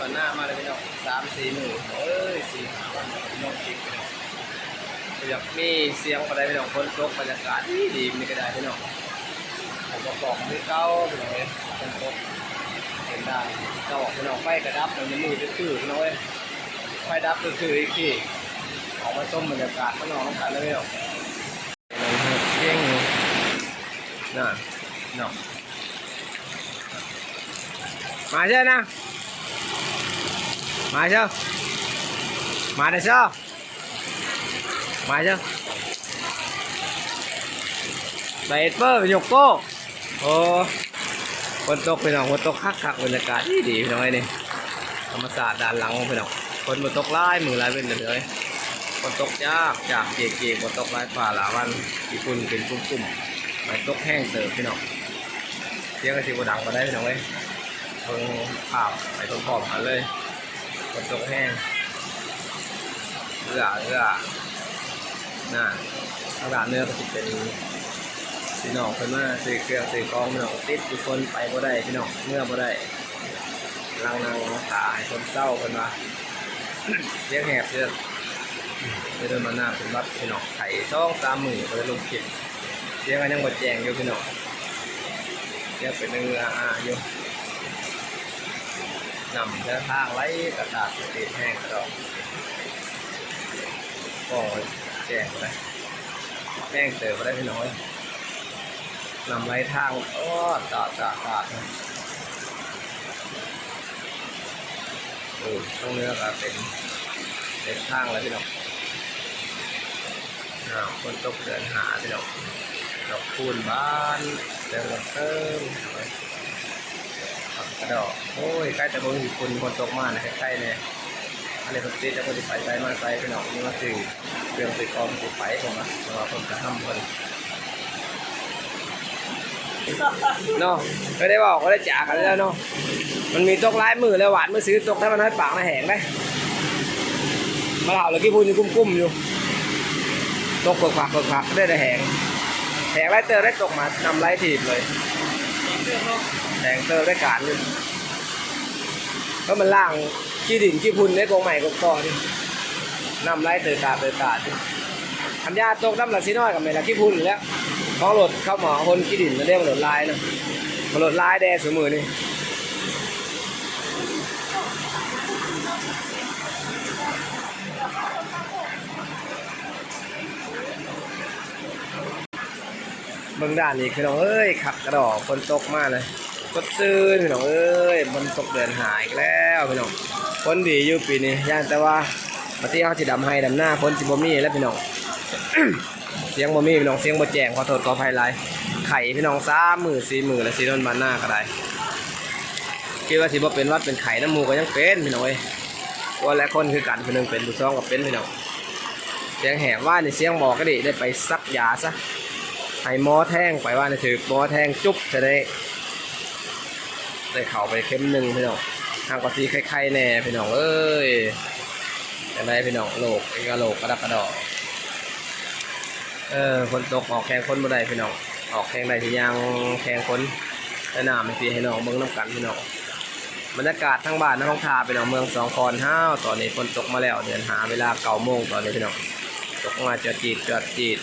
มาหน้ามาเลยพี่น้องสามสี่หมื่นเอ้ยสี่ห้าวันพี่น้องจิกพี่น้องอยากมีเสียงอะไรพี่น้องคนตกบรรยากาศดีดีมีก็ได้พี่น้องผมประกอบด้วยเก้าพี่น้องเอ้ยคนตกเห็นได้เจ้าพี่น้องไฟกระดับมันจะมืดคือพี่น้องเอ้ยไฟดับก็คืออีกที่ออกมาชมบรรยากาศข้างนอกน้ำกันเลยพี่น้องเที่ยงน่ะเนาใช่นะ มา chưa nào mà chưa mà được chưa mà chưa bảy bơ nhục cô ồ con tộc ไปหน่องคนตกคักคักบรรยากาศดีดีพี่น้อยนี่ธรรมศาสตร์ด้านหลังพี่น้องคนบนตกไล่มือไล่เป็นเลยคนตกยากจากเกียกๆบนตกไล่ฝ่าหลาวันญี่ปุ่นเป็นกลุ่มๆไปตกแห้งเติบพี่น้องเสียงกระสิบดังมาได้พี่น้องเว้ยเพิ่งภาพไปต้นพร้อมกันเลย ฝนตกแห้งเอื้อเอื้อน่ะทางด้านเนื้อก็จะเป็นสีหนองเพิ่นมาสีเครื่อสีกองพี่น้องติดทุกคนไปบ่ได้พี่น้องเมื่อบ่ได้ลังนางขาให้คนเศร้าเพิ่นว่าเรียกแหบเด้อเดินมาหน้าเป็นวัดพี่น้องไข่ช่องสามหมื่นก็เลยลงคลิปเสียงกันยังบ่แจงอยู่พี่น้องเรียกเป็นเนื้ออาอยู่ นำเดินทางไล่กระดาษติดแห้งกระดอกก็แจ้งไปแจ้งเติมไปได้พี่น้อยนำไล่ทางโอ้ตาตาตาโอ้ตรงเนื้อก็เป็นเป็นทางแล้วพี่น้องอ้าวคนตกเดินหาพี่น้องดอกคูณบ้านเดินเติม กระดอกโอ้ยใกล้แต่บนคุณคนตกมานะใกล้ๆเนี่ยอะไรปกติจะคนที่ไปไปมาไปไปหนอกนี่มาสื่อเรื่องสื่อกองสื่อไปผมอะเราคนจะทำคนเนาะก็ได้บอกก็ได้จากกันแล้วเนาะมันมีตกร้ายมือแล้วหวานมือซื้อตกถ้ามันให้ปากมาแหงได้มาเล่าเลยกี่พูดอยู่กุ้มๆอยู่ ตกเปิกผักเปิกผักได้แต่แหงแหงไรเตอร์ได้ตกมานำไรถีบเลย แดงเตอร์ได้การเลยก็มันล่างขี้ดินขี้พุนได้กองใหม่กองก่อนนำไล่เตอร์ตาเตอร์ตาอันยาตกน้ำหละซีน้อยกับเมล่ขี้พุนอยู่แล้วพอหลดเข้าหมอคนขี้ดินมาเรียกว่าหลดลายนะมาหลดลายแดงสมือนี่เบื้องด้านนี้คือน้องเอ้ยขับกระดอกคนตกมากเลย กดซื้อพี่น้องเอ้ยมันตกเดือนหายอีกแล้วพี่น้องคนดีอยู่ปีนี้ย่านแต่ว่ามาที่เขาสิดำให้ดำหน้าคนสิบ่มีแล้วพี่น้องเสียงบ่มีพี่น้องเสียงบ่แจงขอโทษขอภัยหลายไข่พี่น้องสามหมือสี่หมือแล้วสีนนบานหน้าก็ได้คิดว่าสิบ่เป็นวัดเป็นไข่น้ำมูก็ยังเป็นพี่น้องเอ้ยว่าและคนคือกันคนหนึงเป็นผู้ซองกับเป็นพี่น้องเสียงแหบว่าในเสียงบอกก็ดีได้ไปซักยาซะให้หมอแท่งไปว่าในถือหมอแท่งจุ๊บจะได้ ได้เข่าไปเข้มหนึ่งพี่น้องทางกว่าซีไข่ๆแน่พี่น้องเอ้ยจะได้พี่น้องโลกไอ้กระโลกกระดักกระดอกเออคนตกออกแข่งคนบ่ได้พี่น้องออกแข่งได้ที่ยังแข่งคนแต่น้ำไม่ตีให้น้องเบิ่งน้ำกันพี่น้องบรรยากาศทั้งบ้านทั้งห้องทาพี่น้องเมืองสองคอนห้าวตอนนี้ฝนตกมาแล้วเดินหาเวลาเก้าโมงตอนนี้พี่น้องตกมาจะจีดจะจีด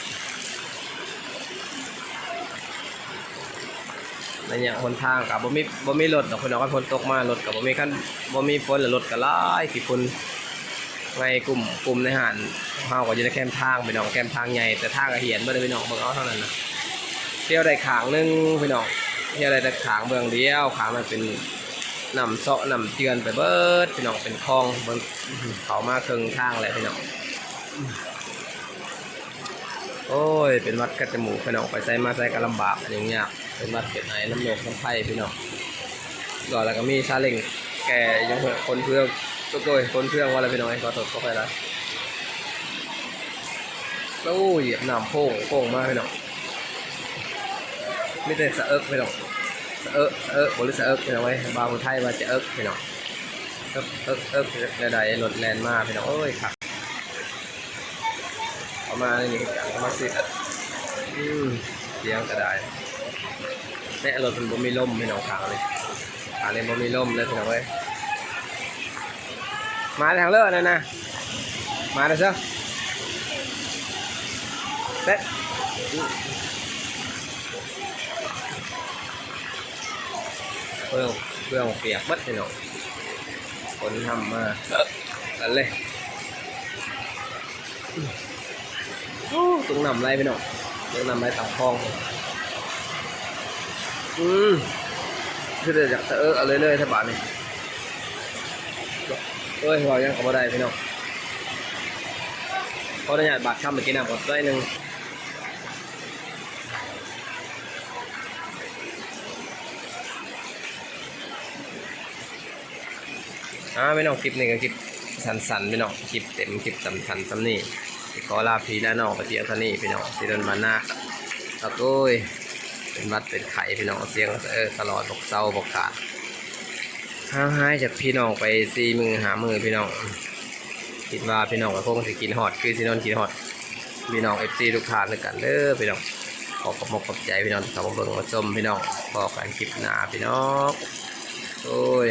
ในอย่างคนทางกับบ่มีบ่มีรถดอกคน้องกันฝนตกมารถกับบ่มีคันบ่มีฝนแล้วรถก็หลายขี้ฝุ่นในกลุ่มกลุ่มในหานเฮาก็อยู่ในแคมทางพี่น้องแคมทางใหญ่แต่ทางก็เหียนบ่ได้พี่น้องเบิ่งเอาเท่านั้นนะเที่ยวได้ขางหนึงพี่น้องเที่ยวได้แต่ขางเบื้องเดียวขางมันเป็นน้ำเซาะน้ำเจือนไปเบิดพี่น้องเป็นคลองบิ่งเขามาครึ่งทางแล้วพี่น้อง โอ้ย เป็นวัดกระจมูกพี่น้องไปใส่มาใส่ก็ลำบากอันนี้ยเป็นวัดเป็นไหนน้ำโลกน้ำไผ่พี่น้องก่อนแล้วก็มีชาเล็งแกยังหัวคนเพื่องตัวตัวคนเพื่องว่าอะไรพี่น้องก็ตกเข้าไปแล้วแล้เหยียบน้ำโป่งโป่งมากพี่น้องไม่ได้สะเอิกพี่น้องสะเอิกสะเอิกบริสะเอิกพี่น้องไว้บางคนไทยว่าจะเอิกพี่น้องเอิกเอิกเอิกใดๆรถแลนมากพี่น้องโอ้ยครับ มาในนี้กันเอามาสิอืมเสียงก็ได้แม่รถมันบ่มีลมพี่น้องขางเลยขางเลยบ่มีลมเลยพี่น้องเว้ยมาทางเลิศนะนะมาเลยเจ้าเต๊ะเพื่องเพื่องเปียกเบัดเลยเนาะคนทำมากันเลยโอ้ ตรงนำไรไปเนาะตรงนำไรตับคลอง อืมคือเดี๋ยวอยากจะเออเอาเลยเลยๆถ้าบาทนี่เอ้ยว่ายังเอาบ่ได้พี่น้องขออนุญาตบาทคำเมื่อกี้นะกดได้หนึ่งอ่าไม่น้องคลิปนี้ก็คลิปสันๆพี่น้องคลิปเต็มคลิปสำคัญสำนี่ ขอลาพี่และน้องไปเที่ยวเท่านี้พี่น้องที่เดินมาหน้าครับโอ้ยเป็นวัดเป็นไข่พี่น้องเสียงเออตลอดบกเศร้าบกขาดห้างหายจากพี่น้องไปซีมือหามือพี่น้องคิดว่าพี่น้องก็คงสิกินฮอดคือสินอนกินฮอดพี่น้องเอฟซีทุกทานด้วยกันเด้อพี่น้องขอขอบคุณขอบใจพี่น้องข้ามาเบิ่งมาชมพี่น้องพอกันคลิปหน้าพี่น้องโอ้ย